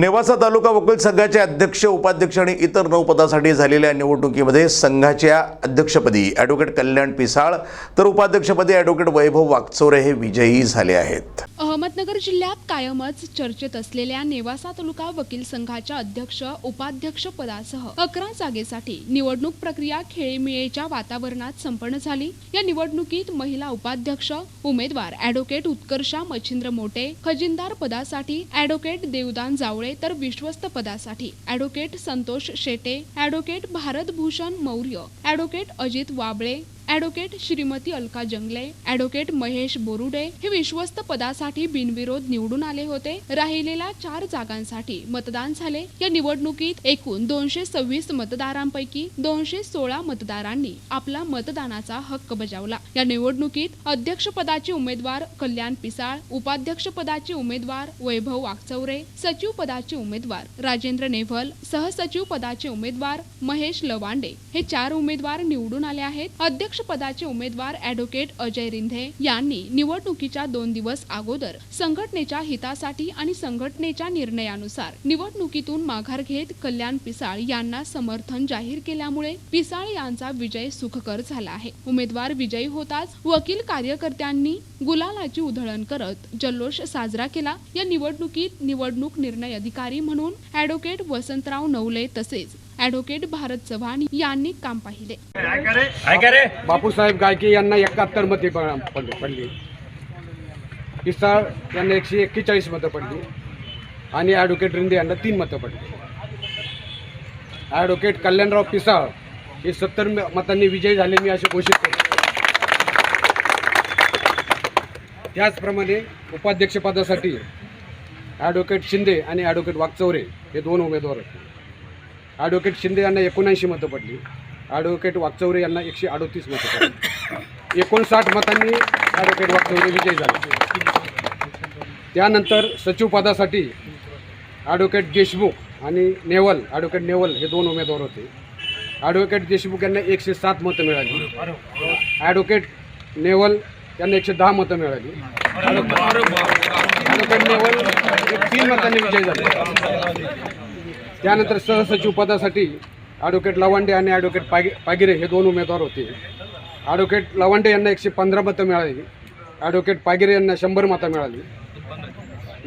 नेवासा तालुका वकील संघाचे अध्यक्ष उपाध्यक्ष आणि इतर नऊ पदासाठी झालेल्या निवडणुकीमध्ये संघाच्या अध्यक्षपदी ॲडव्होकेट कल्याण पिसाळ तर उपाध्यक्षपदी ॲडव्होकेट वैभव वागचौरे हे विजयी झाले आहेत. अहमदनगर जिल्ह्यात कायमच चर्चेत असलेल्या नेवासा तालुका वकील संघाच्या अध्यक्ष उपाध्यक्ष पदासह अकरा जागेसाठी निवडणूक प्रक्रिया खेळीमेळीच्या वातावरणात संपन्न झाली. या निवडणुकीत महिला उपाध्यक्ष उमेदवार ॲडव्होकेट उत्कर्षा मच्छिंद्र मोटे खजिनदार पदासाठी ॲडव्होकेट देवदान जावळे तर विश्वस्त पदासाठी. Advocate Santosh Shete advocate Bharat Bhushan Maurya advocate Ajit Wable advocate Shrimati Alka Jangle advocate Mahesh Borude हे विश्वस्त पदासाठी बिनविरोध निवडून आले होते. राहिलेल्या चार जागांसाठी मतदान झाले. या निवडणुकीत एकूण दोनशे सव्वीस मतदारांपैकी दोनशे सोळा मतदारांनी आपला मतदानाचा हक्क बजावला. या निवडणुकीत अध्यक्षपदाचे उमेदवार कल्याण पिसाळ उपाध्यक्षपदाचे उमेदवार वैभव वागचौरे सचिव पदाचे उमेदवार राजेंद्र नेव्हल सहसचिव पदाचे उमेदवार महेश लवांडे हे चार उमेदवार निवडून आले आहेत. अध्यक्ष पदाचे उमेदवार ॲडव्होकेट अजय रिंधे यांनी निवडणुकीच्या दोन दिवस अगोदर संघटनेच्या हितासाठी आणि संघटनेच्या निर्णयानुसार निवडणुकीतून माघार घेत कल्याण पिसाळ यांना समर्थन जाहीर केल्यामुळे पिसाळ यांचा विजय सुखकर झाला आहे. उमेदवार विजयी होताच वकील कार्यकर्त्यांनी गुलालाची उधळण करत जल्लोष साजरा केला. या निवडणुकीत निवडणूक निर्णय अधिकारी म्हणून ॲडव्होकेट वसंतराव नवले तसेच ॲडव्होकेट भारत चव्हाण यांनी काम पाहिले. बापूसाहेब गायके यांना एकाहत्तर मते पडली पिसाळ यांना एकशे एक्केचाळीस मतं पडली. आणि ॲडव्होकेट रिंदे यांना तीन मतं पडली. ॲडव्होकेट कल्याणराव पिसाळ हे सत्तर मतांनी विजयी झाले मी असे घोषित करतो. त्याचप्रमाणे उपाध्यक्षपदासाठी ॲडव्होकेट शिंदे आणि ॲडव्होकेट वागचौरे हे दोन उमेदवार होते ॲडव्होकेट शिंदे यांना एकोणऐंशी मतं पडली. ॲडव्होकेट वाकचौरे यांना एकशे अडोतीस मतं पडली. एकोणसाठ मतांनी ॲडव्होकेट वाकचौरे विजयी झाले. त्यानंतर सचिवपदासाठी ॲडव्होकेट देशमुख आणि नेवल ॲडव्होकेट नेवल हे दोन उमेदवार होते. ॲडव्होकेट देशमुख यांना एकशे सात मतं मिळाली. ॲडव्होकेट नेवल यांना एकशे दहा मतं मिळाली. ॲडव्होकेट नेवल हे तीन मतांनी विजयी झाले. त्यानंतर सहसचिव पदासाठी ॲडव्होकेट लवांडे आणि ॲडव्होकेट पागि पागिरे हे दोन उमेदवार होते. ॲडव्होकेट लवांडे यांना एकशे पंधरा मतं मिळाली. ॲडव्होकेट पागिरे यांना शंभर मतं मिळाली.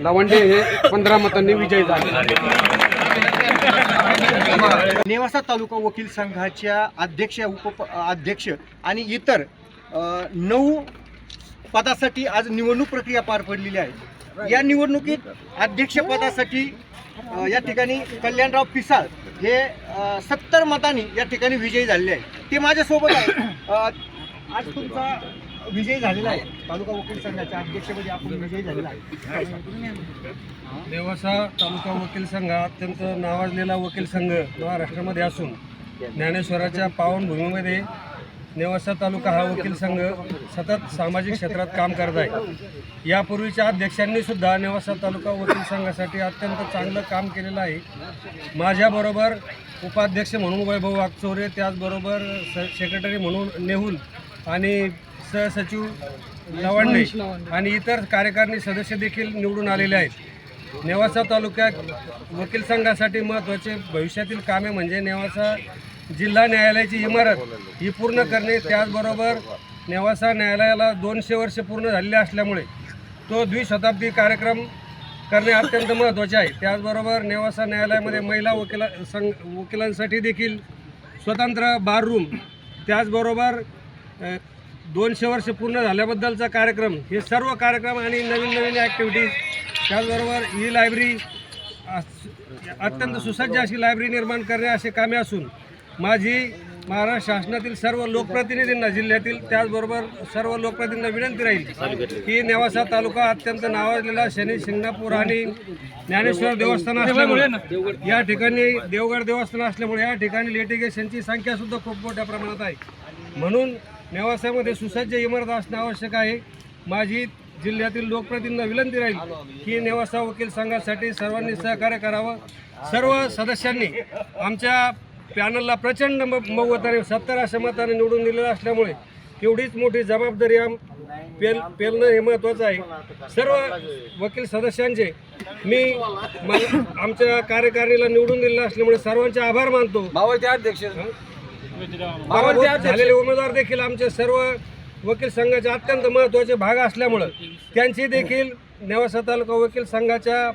लवांडे हे पंधरा मतांनी विजयी झाले. नेवासा तालुका वकील संघाच्या अध्यक्ष उप अध्यक्ष आणि इतर नऊ पदासाठी आज निवडणूक प्रक्रिया पार पडलेली आहे. या निवडणुकीत अध्यक्षपदासाठी या ठिकाणी कल्याणराव पिसाळ हे सत्तर मतांनी या ठिकाणी विजयी झालेले आहे ते माझ्यासोबत आहे आज तुमचा विजयी झालेला आहे. तालुका वकील संघाच्या अध्यक्षपदी आपण विजयी झालेला आहे. देवासा तालुका वकील संघ अत्यंत नावाजलेला वकील संघ महाराष्ट्रामध्ये असून ज्ञानेश्वराच्या पावनभूमीमध्ये नेवासा तालुका हा वकील संघ सतत सामाजिक क्षेत्रात काम करत आहे. यापूर्वीच्या अध्यक्षांनी सुद्धा नेवासा तालुका वकील संघासाठी अत्यंत चांगलं काम केलेलं आहे. माझ्याबरोबर उपाध्यक्ष म्हणून वैभव वागचौरे त्याचबरोबर स सेक्रेटरी म्हणून नेहुल आणि सहसचिव लवांडे. आणि इतर कार्यकारिणी सदस्य देखील निवडून आलेले आहेत. नेवासा तालुक्यात वकील संघासाठी महत्त्वाचे भविष्यातील कामे म्हणजे नेवासा जिल्हा न्यायालयाची इमारत ही पूर्ण करणे त्याचबरोबर नेवासा न्यायालयाला दोनशे वर्ष पूर्ण झालेले असल्यामुळे तो द्विशताब्दी कार्यक्रम करणे अत्यंत महत्त्वाचे आहे. त्याचबरोबर नेवासा न्यायालयामध्ये महिला वकिला संघ वकिलांसाठी देखील स्वतंत्र बार रूम त्याचबरोबर दोनशे वर्ष पूर्ण झाल्याबद्दलचा कार्यक्रम हे सर्व कार्यक्रम आणि नवीन नवीन ॲक्टिव्हिटीज त्याचबरोबर ही लायब्ररी अत्यंत सुसज्ज अशी लायब्ररी निर्माण करणे असे कामे असून माझी महाराष्ट्र शासनातील सर्व लोकप्रतिनिधींना जिल्ह्यातील त्याचबरोबर सर्व लोकप्रतिनिधींना विनंती राहील की नेवासा तालुका अत्यंत नावाजलेला शनी शिंगणापूर आणि ज्ञानेश्वर देवस्थान असल्यामुळे या ठिकाणी देवगड देवस्थान असल्यामुळे या ठिकाणी लिटिगेशनची संख्या सुद्धा खूप मोठ्या प्रमाणात आहे. म्हणून नेवासामध्ये सुसज्ज इमारत असणं आवश्यक आहे. माझी जिल्ह्यातील लोकप्रतिनिधींना विनंती राहील की नेवासा वकील संघासाठी सर्वांनी सहकार्य करावं. सर्व सदस्यांनी आमच्या पॅनलला प्रचंड म- बहुमताने सत्तर अशा मताने निवडून दिलेलं असल्यामुळे एवढीच मोठी जबाबदारी आम पेल पेलणं हे महत्त्वाचं आहे. सर्व वकील सदस्यांचे मी आमच्या कार्यकारिणीला निवडून दिलेलं असल्यामुळे सर्वांचे आभार मानतो. अध्यक्ष. झालेले उमेदवार देखील आमचे सर्व वकील संघाचे अत्यंत महत्त्वाचे भाग असल्यामुळं त्यांची देखील नेवासा तालुका वकील संघाच्या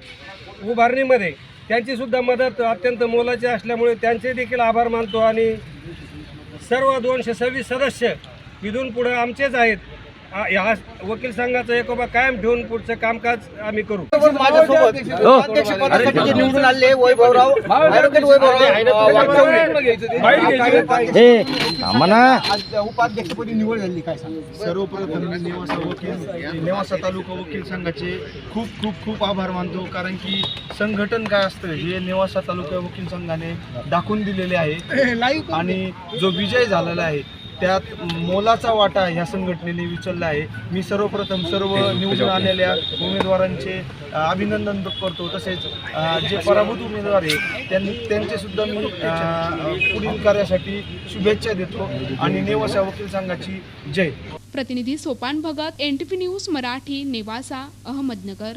उभारणीमध्ये त्यांची सुद्धा मदत अत्यंत मोलाची असल्यामुळे त्यांचे देखील आभार मानतो आणि सर्व दोनशे सव्वीस सदस्य इथून पुढे आमचेच आहेत. या वकील संघाचा एकोबा कायम ठेवून पुढचं कामकाज आम्ही करू. माझ्यासोबत जे निवडून आले वैभवराव उपाध्यक्षपदी निवड झाली काय सांगा? सर्वप्रथम मी नेवासा वकील नेवासा तालुका वकील संघाचे खूप खूप खूप आभार मानतो. कारण की संघटन काय असतं हे नेवासा तालुका वकील संघाने दाखवून दिलेले आहे. आणि जो विजय झालेला आहे त्यात मोलाचा वाटा ह्या संघटनेने उचलला आहे. मी सर्वप्रथम सर्व निवडून आलेल्या उमेदवारांचे अभिनंदन करतो. तसेच जे पराभूत उमेदवार आहे त्यांनी त्यांचे सुद्धा मी पुढील कार्यासाठी शुभेच्छा देतो आणि नेवासा वकील संघाची जय. प्रतिनिधी Sopan Bhagat N T news Marathi Newasa Ahmednagar.